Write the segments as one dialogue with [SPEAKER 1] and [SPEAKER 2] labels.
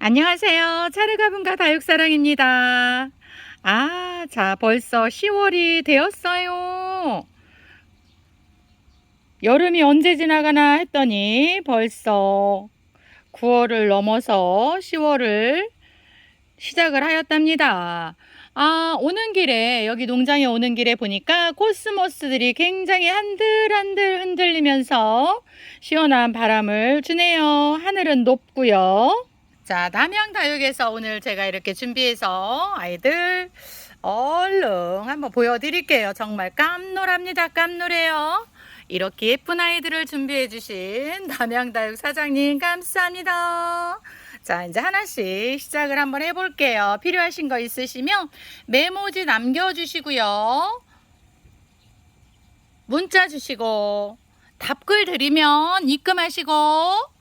[SPEAKER 1] 안녕하세요. 차르가분가 다육사랑입니다. 아, 자, 벌써 10월이 되었어요. 여름이 언제 지나가나 했더니 벌써 9월을 넘어서 10월을 시작을 하였답니다. 아, 오는 길에, 여기 농장에 오는 길에 보니까 코스모스들이 굉장히 한들한들 흔들리면서 시원한 바람을 주네요. 하늘은 높고요. 자, 남양다육에서 오늘 제가 이렇게 준비해서 아이들 얼른 한번 보여드릴게요. 정말 깜놀합니다. 깜놀해요. 이렇게 예쁜 아이들을 준비해 주신 남양다육 사장님 감사합니다. 자, 이제 하나씩 시작을 한번 해볼게요. 필요하신 거 있으시면 메모지 남겨주시고요. 문자 주시고 답글 드리면 입금하시고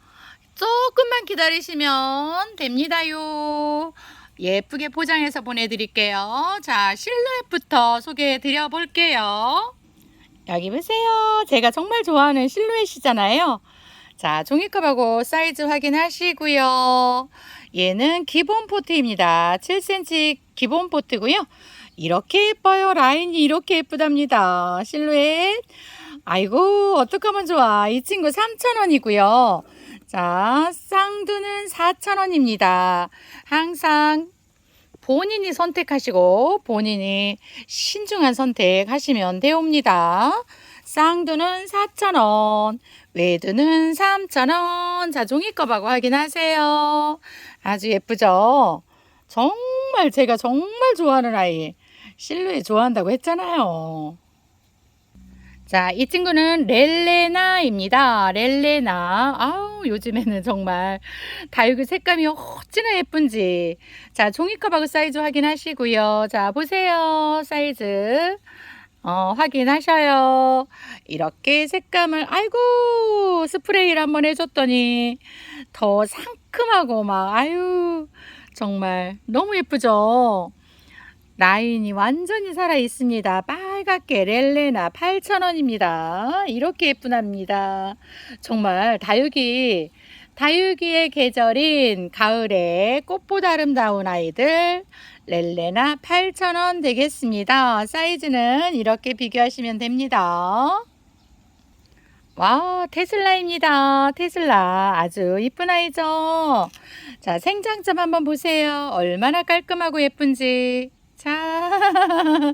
[SPEAKER 1] 조금만 기다리시면 됩니다요. 예쁘게 포장해서 보내드릴게요. 자, 실루엣부터 소개해 드려 볼게요. 여기 보세요. 제가 정말 좋아하는 실루엣이잖아요. 자, 종이컵하고 사이즈 확인하시고요. 얘는 기본 포트입니다. 7cm 기본 포트고요. 이렇게 예뻐요. 라인이 이렇게 예쁘답니다. 실루엣. 아이고, 어떡하면 좋아. 이 친구 3,000원이고요. 자, 쌍두는 4,000원입니다. 항상 본인이 선택하시고 본인이 신중한 선택하시면 되옵니다. 쌍두는 4,000원, 외두는 3,000원. 자, 종이컵하고 확인하세요. 아주 예쁘죠? 정말 제가 정말 좋아하는 아이. 실루엣 좋아한다고 했잖아요. 자, 이 친구는 렐레나입니다. 렐레나. 아우, 요즘에는 정말 다육이 색감이 어찌나 예쁜지. 자, 종이컵하고 사이즈 확인하시고요. 자, 보세요. 사이즈. 어, 확인하셔요. 이렇게 색감을, 아이고, 스프레이를 한번 해줬더니 더 상큼하고 막, 아유, 정말 너무 예쁘죠? 라인이 완전히 살아 있습니다. 빨갛게 렐레나 8,000원입니다. 이렇게 예쁘답니다. 정말 다육이, 다육이의 계절인 가을에 꽃보다 아름다운 아이들 렐레나 8,000원 되겠습니다. 사이즈는 이렇게 비교하시면 됩니다. 와, 테슬라입니다. 테슬라. 아주 이쁜 아이죠? 자, 생장점 한번 보세요. 얼마나 깔끔하고 예쁜지. 자,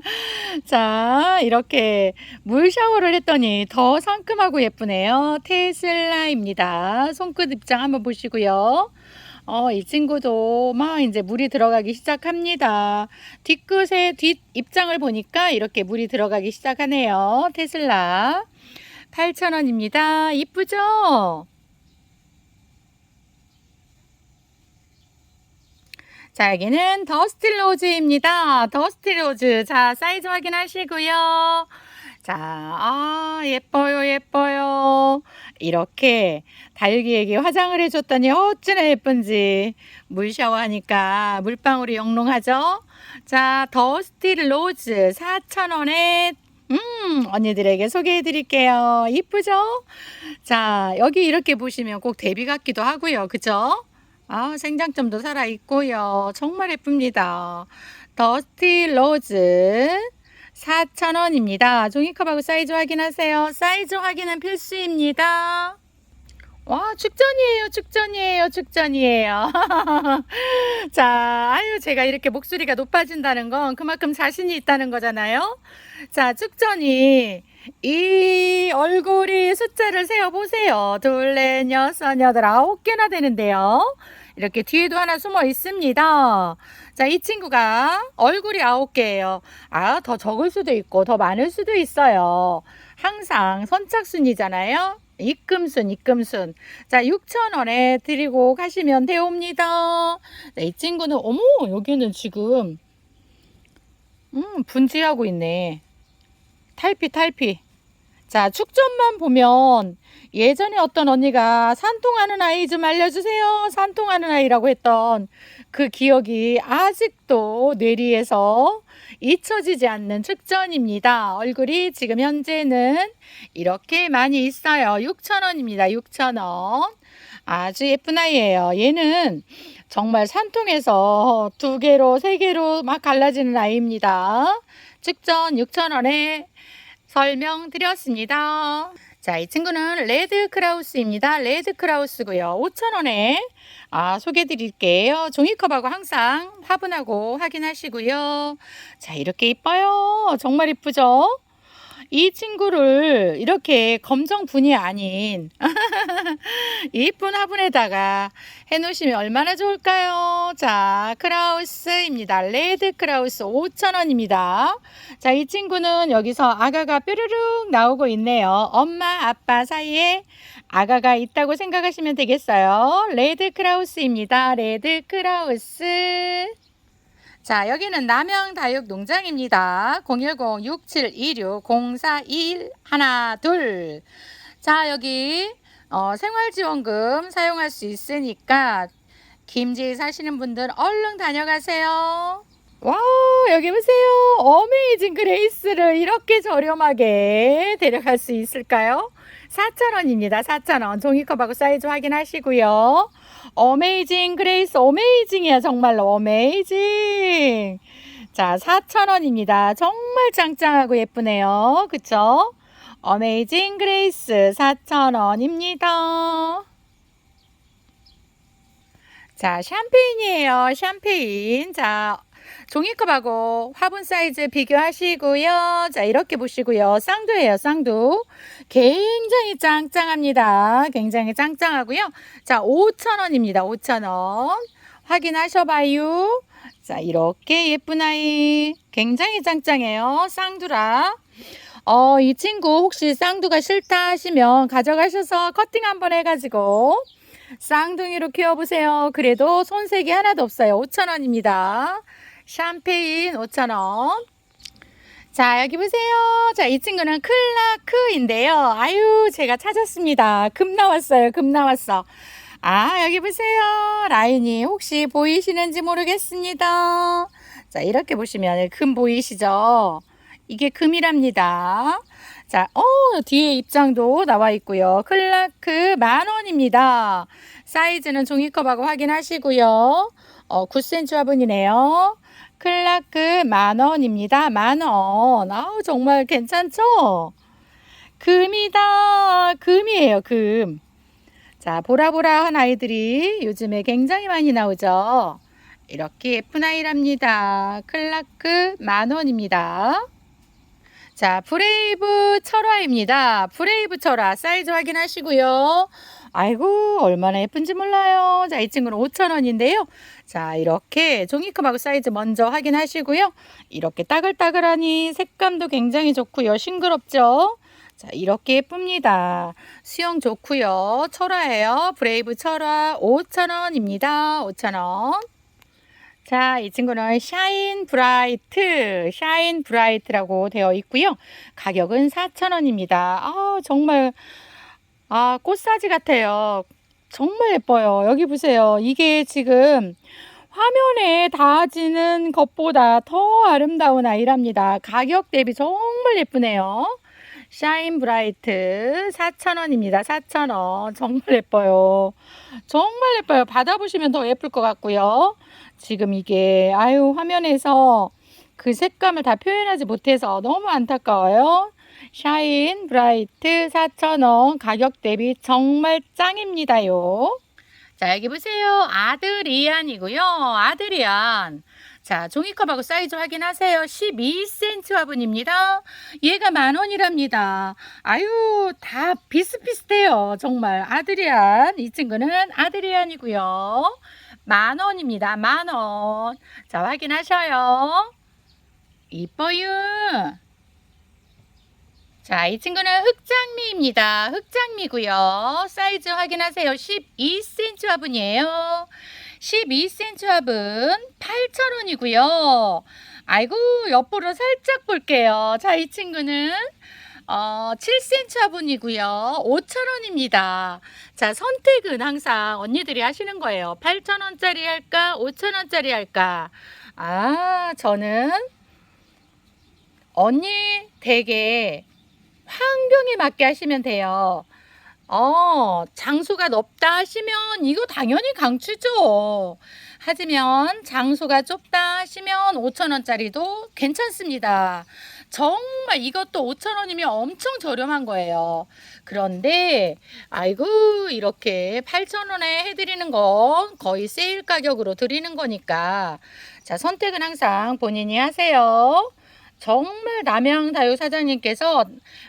[SPEAKER 1] 자, 이렇게 물 샤워를 했더니 더 상큼하고 예쁘네요. 테슬라입니다. 손끝 입장 한번 보시고요. 어, 이 친구도 막 이제 물이 들어가기 시작합니다. 뒤끝에 뒷 입장을 보니까 이렇게 물이 들어가기 시작하네요. 테슬라. 8,000원입니다. 이쁘죠? 자, 여기는 더스틸로즈입니다. 더스틸로즈. 자, 사이즈 확인하시고요. 자, 아, 예뻐요, 예뻐요. 이렇게 다육이에게 화장을 해줬더니 어찌나 예쁜지 물 샤워 하니까 물방울이 영롱하죠? 자, 더스틸 로즈 4,000원에 음, 언니들에게 소개해 드릴게요. 이쁘죠? 자, 여기 이렇게 보시면 꼭 데뷔 같기도 하고요. 그죠? 아, 생장점도 살아 있고요. 정말 예쁩니다. 더스티 로즈 4,000원입니다. 종이컵하고 사이즈 확인하세요. 사이즈 확인은 필수입니다. 와, 축전이에요, 축전이에요, 축전이에요. 자, 아유, 제가 이렇게 목소리가 높아진다는 건 그만큼 자신이 있다는 거잖아요. 자, 축전이 이 얼굴이 숫자를 세어보세요. 둘, 넷, 여섯, 여덟, 아홉 개나 되는데요. 이렇게 뒤에도 하나 숨어 있습니다. 자, 이 친구가 얼굴이 아홉 개예요. 아, 더 적을 수도 있고, 더 많을 수도 있어요. 항상 선착순이잖아요. 입금순, 입금순. 자, 6,000원에 드리고 가시면 되옵니다. 네, 이 친구는, 어머, 여기는 지금, 음, 분지하고 있네. 탈피, 탈피. 자, 축전만 보면 예전에 어떤 언니가 산통하는 아이 좀 알려주세요. 산통하는 아이라고 했던 그 기억이 아직도 뇌리에서 잊혀지지 않는 축전입니다. 얼굴이 지금 현재는 이렇게 많이 있어요. 6,000원입니다. 6,000원. 아주 예쁜 아이예요. 얘는 정말 산통에서 두 개로, 세 개로 막 갈라지는 아이입니다. 측전 6,000원에 설명드렸습니다. 자, 이 친구는 레드 크라우스입니다. 레드 크라우스고요. 5,000원에 아, 소개해 드릴게요. 종이컵하고 항상 화분하고 확인하시고요. 자, 이렇게 이뻐요. 정말 이쁘죠? 이 친구를 이렇게 검정 분이 아닌 이쁜 화분에다가 해놓으시면 얼마나 좋을까요? 자, 크라우스입니다. 레드 크라우스 5,000원입니다. 자, 이 친구는 여기서 아가가 뾰루룩 나오고 있네요. 엄마, 아빠 사이에 아가가 있다고 생각하시면 되겠어요. 레드 크라우스입니다. 레드 크라우스. 자, 여기는 남양 다육 농장입니다. 010-6726-0421 자, 여기 어, 생활지원금 사용할 수 있으니까 김제에 사시는 분들 얼른 다녀가세요. 와, 여기 보세요. 어메이징 그레이스를 이렇게 저렴하게 데려갈 수 있을까요? 4,000원입니다. 4,000원. 종이컵하고 사이즈 확인하시고요. 어메이징 그레이스 어메이징이야 정말로. 어메이징 자 4,000원입니다. 정말 짱짱하고 예쁘네요. 그쵸? 어메이징 그레이스 4,000원입니다. 자 샴페인이에요 샴페인. 자 종이컵하고 화분 사이즈 비교하시고요. 자, 이렇게 보시고요. 쌍두예요, 쌍두. 굉장히 짱짱합니다. 굉장히 짱짱하고요. 자, 5,000원입니다. 5,000원. 확인하셔봐요. 자, 이렇게 예쁜 아이. 굉장히 짱짱해요. 쌍두라. 어, 이 친구 혹시 쌍두가 싫다 하시면 가져가셔서 커팅 한번 해가지고 쌍둥이로 키워보세요. 그래도 손색이 하나도 없어요. 5,000원입니다. 샴페인 5,000원. 자, 여기 보세요. 자, 이 친구는 클라크인데요. 아유, 제가 찾았습니다. 금 나왔어요. 금 나왔어. 아, 여기 보세요. 라인이 혹시 보이시는지 모르겠습니다. 자, 이렇게 보시면 금 보이시죠? 이게 금이랍니다. 자, 어, 뒤에 입장도 나와 있고요. 클라크 만 원입니다. 사이즈는 종이컵하고 확인하시고요. 어, 9cm 화분이네요. 클라크 만 원입니다. 만 원. 아우, 정말 괜찮죠? 금이다. 금이에요, 금. 자, 보라보라한 아이들이 요즘에 굉장히 많이 나오죠. 이렇게 예쁜 아이랍니다. 클라크 만 원입니다. 자, 브레이브 철화입니다. 브레이브 철화 사이즈 확인하시고요. 아이고, 얼마나 예쁜지 몰라요. 자, 이 친구는 5,000원인데요. 자, 이렇게 종이컵하고 사이즈 먼저 확인하시고요. 이렇게 따글따글하니 색감도 굉장히 좋고요. 싱그럽죠? 자, 이렇게 예쁩니다. 수영 좋고요. 철화예요. 브레이브 철화 5,000원입니다. 5,000원. 자, 이 친구는 샤인 브라이트, 샤인 브라이트라고 되어 있고요. 가격은 4,000원입니다. 아, 정말 아, 꽃사지 같아요. 정말 예뻐요. 여기 보세요. 이게 지금 화면에 닿아지는 것보다 더 아름다운 아이랍니다. 가격 대비 정말 예쁘네요. 샤인 브라이트 4,000원입니다. 4,000원. 정말 예뻐요. 정말 예뻐요. 받아보시면 더 예쁠 것 같고요. 지금 이게 아유 화면에서 그 색감을 다 표현하지 못해서 너무 안타까워요. 샤인 브라이트 4,000원 가격 대비 정말 짱입니다요. 자 여기 보세요. 아드리안이고요. 아드리안. 자, 종이컵하고 사이즈 확인하세요. 12cm 화분입니다. 얘가 만 원이랍니다. 아유, 다 비슷비슷해요. 정말. 아드리안. 이 친구는 아드리안이고요. 만 원입니다. 만 원. 자, 확인하셔요. 이뻐요. 자, 이 친구는 흑장미입니다. 흑장미고요. 사이즈 확인하세요. 12cm 화분이에요. 12cm 화분 8,000원이고요. 아이고, 옆으로 살짝 볼게요. 자, 이 친구는 어, 7cm 화분이고요. 5,000원입니다. 자, 선택은 항상 언니들이 하시는 거예요. 8,000원짜리 할까? 5,000원짜리 할까? 아, 저는 언니 댁에 환경에 맞게 하시면 돼요. 어, 장수가 높다 하시면 이거 당연히 강추죠. 하지만 장수가 좁다 하시면 5천원짜리도 괜찮습니다. 정말 이것도 5천원이면 엄청 저렴한 거예요. 그런데 아이고 이렇게 8천원에 해드리는 건 거의 세일 가격으로 드리는 거니까 자 선택은 항상 본인이 하세요. 정말 남양다육 사장님께서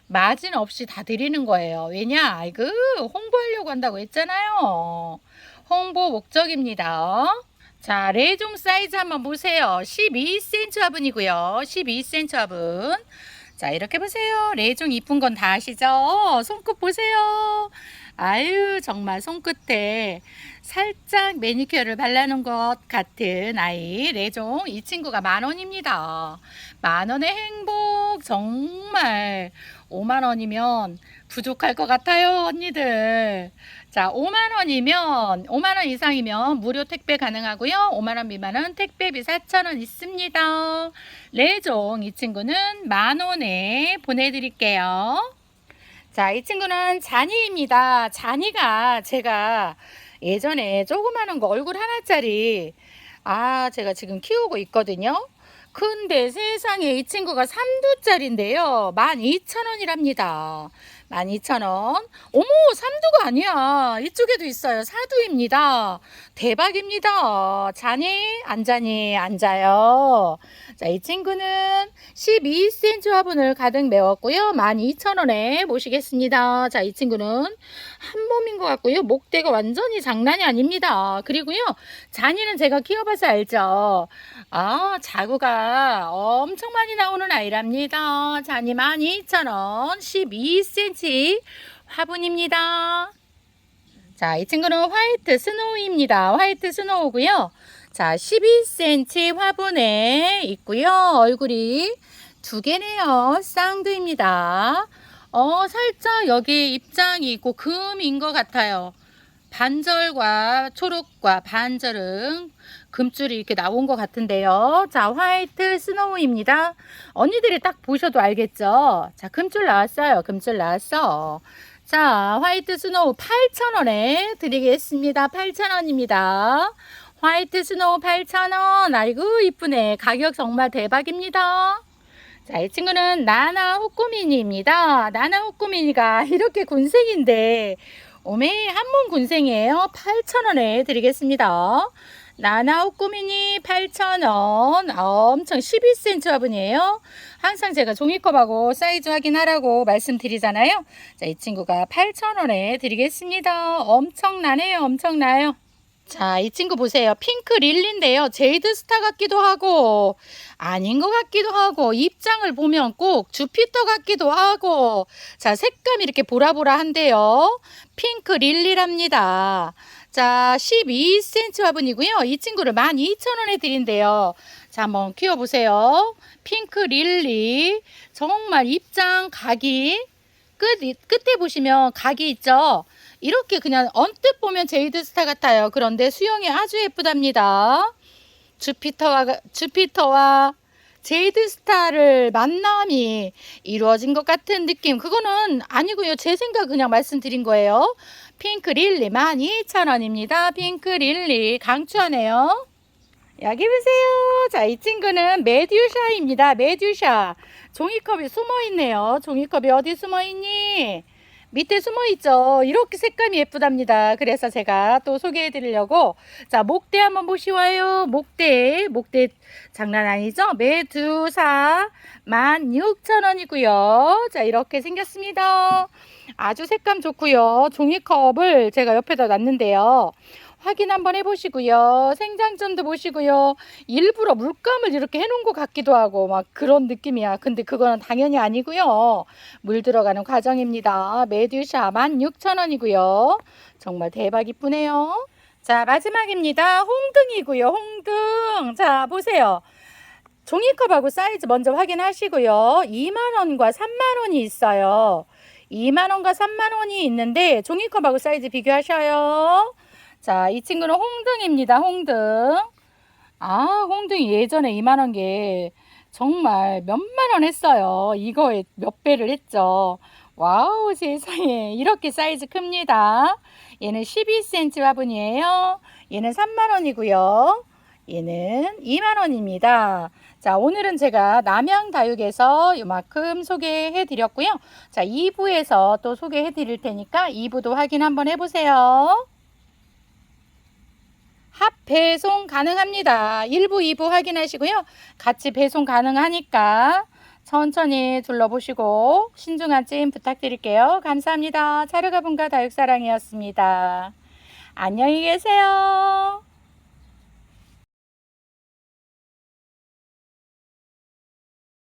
[SPEAKER 1] 마진 없이 다 드리는 거예요. 왜냐? 아이고, 홍보하려고 한다고 했잖아요. 홍보 목적입니다. 자, 레종 사이즈 한번 보세요. 12cm 화분이고요. 12cm 화분. 자, 이렇게 보세요. 레종 이쁜 건 다 아시죠? 손끝 보세요. 아유, 정말 손끝에 살짝 매니큐어를 발라놓은 것 같은 아이 레종 이 친구가 만 원입니다. 만 원의 행복 정말 5만 원이면 부족할 것 같아요 언니들. 자 5만 원이면 5만 원 이상이면 무료 택배 가능하고요. 5만 원 미만은 택배비 4천 원 있습니다. 레종 이 친구는 만 원에 보내드릴게요. 자, 이 친구는 잔이입니다. 잔이가 제가 예전에 조그마한 거 얼굴 하나짜리 아, 제가 지금 키우고 있거든요. 근데 세상에 이 친구가 3두짜리인데요. 12,000원이랍니다. 12,000원. 어머, 3두가 아니야. 이쪽에도 있어요. 4두입니다. 대박입니다. 자니? 안 자니? 앉아요. 자, 이 친구는 12cm 화분을 가득 메웠고요. 12,000원에 모시겠습니다. 자, 이 친구는 한 몸인 것 같고요. 목대가 완전히 장난이 아닙니다. 그리고요. 잔이는 제가 키워봐서 알죠. 아, 자구가 엄청 많이 나오는 아이랍니다. 잔이 12,000원, 12cm 화분입니다. 자, 이 친구는 화이트 스노우입니다. 화이트 스노우고요. 자, 12cm 화분에 있고요. 얼굴이 두 개네요. 쌍두입니다. 어, 살짝 여기 입장이 있고 금인 것 같아요. 반절과 초록과 반절은 금줄이 이렇게 나온 것 같은데요. 자, 화이트 스노우입니다. 언니들이 딱 보셔도 알겠죠? 자, 금줄 나왔어요. 금줄 나왔어. 자, 화이트 스노우 8,000원에 드리겠습니다. 8,000원입니다. 화이트 스노우 8,000원. 아이고, 이쁘네. 가격 정말 대박입니다. 자, 이 친구는 나나 호꾸미니입니다. 나나 호꾸미니가 이렇게 군생인데, 오메, 한몸 군생이에요. 8,000원에 드리겠습니다. 나나 호꾸미니 8,000원. 엄청 12cm 화분이에요. 항상 제가 종이컵하고 사이즈 확인하라고 말씀드리잖아요. 자, 이 친구가 8,000원에 드리겠습니다. 엄청나네요. 엄청나요. 자, 이 친구 보세요. 핑크 릴리인데요. 제이드 스타 같기도 하고, 아닌 것 같기도 하고, 입장을 보면 꼭 주피터 같기도 하고, 자, 색감이 이렇게 보라보라 한데요. 핑크 릴리랍니다. 자, 12cm 화분이고요. 이 친구를 12,000원에 드린대요. 자, 한번 키워보세요. 핑크 릴리. 정말 입장 각이 끝, 끝에 보시면 각이 있죠? 이렇게 그냥 언뜻 보면 제이드 스타 같아요. 그런데 수영이 아주 예쁘답니다. 주피터와, 주피터와 제이드 스타를 만남이 이루어진 것 같은 느낌. 그거는 아니고요. 제 생각 그냥 말씀드린 거예요. 핑크 릴리 12,000원입니다. 핑크 릴리 강추하네요. 여기 보세요. 자, 이 친구는 메듀샤입니다. 메듀샤. 종이컵이 숨어 있네요. 종이컵이 어디 숨어 있니? 밑에 숨어 있죠. 이렇게 색감이 예쁘답니다. 그래서 제가 또 소개해 드리려고 자, 목대 한번 보시와요. 목대. 목대 장난 아니죠? 메두사 16,000원이고요. 자, 이렇게 생겼습니다. 아주 색감 좋고요. 종이컵을 제가 옆에다 놨는데요. 확인 한번 해보시고요. 생장점도 보시고요. 일부러 물감을 이렇게 해놓은 것 같기도 하고 막 그런 느낌이야. 근데 그거는 당연히 아니고요. 물 들어가는 과정입니다. 메듀샤 16,000원이고요. 정말 대박 이쁘네요. 자 마지막입니다. 홍등이고요. 홍등. 자 보세요. 종이컵하고 사이즈 먼저 확인하시고요. 2만원과 3만원이 있어요. 2만원과 3만원이 있는데 종이컵하고 사이즈 비교하셔요. 자, 이 친구는 홍등입니다. 홍등. 아, 홍등이 예전에 이만한 게 정말 몇만 원 했어요. 이거에 몇 배를 했죠. 와우, 세상에. 이렇게 사이즈 큽니다. 얘는 12cm 화분이에요. 얘는 3만원이고요. 얘는 2만원입니다. 자, 오늘은 제가 남양다육에서 이만큼 소개해 드렸고요. 자, 2부에서 또 소개해 드릴 테니까 2부도 확인 한번 해보세요. 합 배송 가능합니다. 1부, 2부 확인하시고요. 같이 배송 가능하니까 천천히 둘러보시고 신중한 찜 부탁드릴게요. 감사합니다. 차르가 분과 다육사랑이었습니다. 안녕히 계세요.